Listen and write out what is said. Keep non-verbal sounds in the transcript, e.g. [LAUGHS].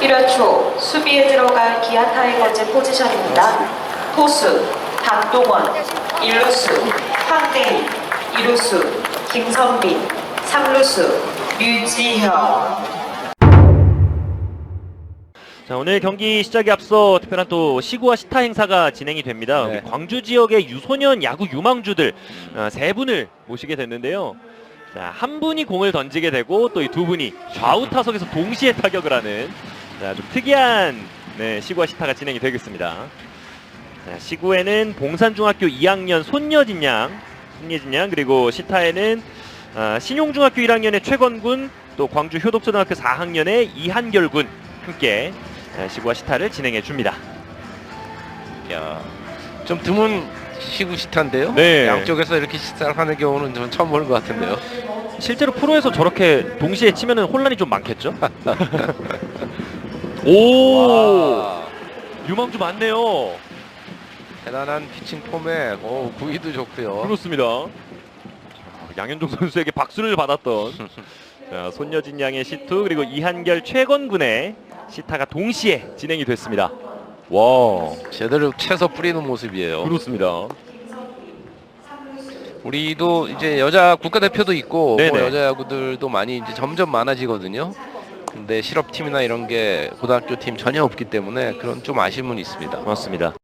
1회초 수비에 들어갈 기아 타이거즈 포지션입니다. 포수 박동원, 일루수 황대희, 이루수 김선빈, 삼루수 류지혁. 자 오늘 경기 시작에 앞서 특별한 또 시구와 시타 행사가 진행이 됩니다. 네. 우리 광주 지역의 유소년 야구 유망주들 어, 세 분을 모시게 됐는데요. 자, 한 분이 공을 던지게 되고 또 이 두 분이 좌우 타석에서 동시에 타격을 하는 자, 좀 특이한 네, 시구와 시타가 진행이 되겠습니다. 자, 시구에는 봉산중학교 2학년 손여진 양, 손예진 양 그리고 시타에는 아, 신용중학교 1학년의 최건군 또 광주 효덕초등학교 4학년의 이한결 군 함께 아, 시구와 시타를 진행해 줍니다. 야, 좀 드문 시구 시타인데요. 네. 양쪽에서 이렇게 식사를 하는 경우는 저는 처음 보는 것 같은데요. 실제로 프로에서 저렇게 동시에 치면은 혼란이 좀 많겠죠? [LAUGHS] 오 와, 유망주 많네요. 대단한 피칭 폼에 오, 구위도 좋고요. 그렇습니다. 양현종 선수에게 박수를 받았던 [LAUGHS] 자, 손여진 양의 시투 그리고 이한결 최건군의 시타가 동시에 진행이 됐습니다. 와 제대로 채서 뿌리는 모습이에요. 그렇습니다. 우리도 이제 여자 국가대표도 있고 네네. 뭐 여자 야구들도 많이 이제 점점 많아지거든요. 근데 실업팀이나 이런 게 고등학교 팀 전혀 없기 때문에 그런 좀 아쉬움은 있습니다. 맞습니다.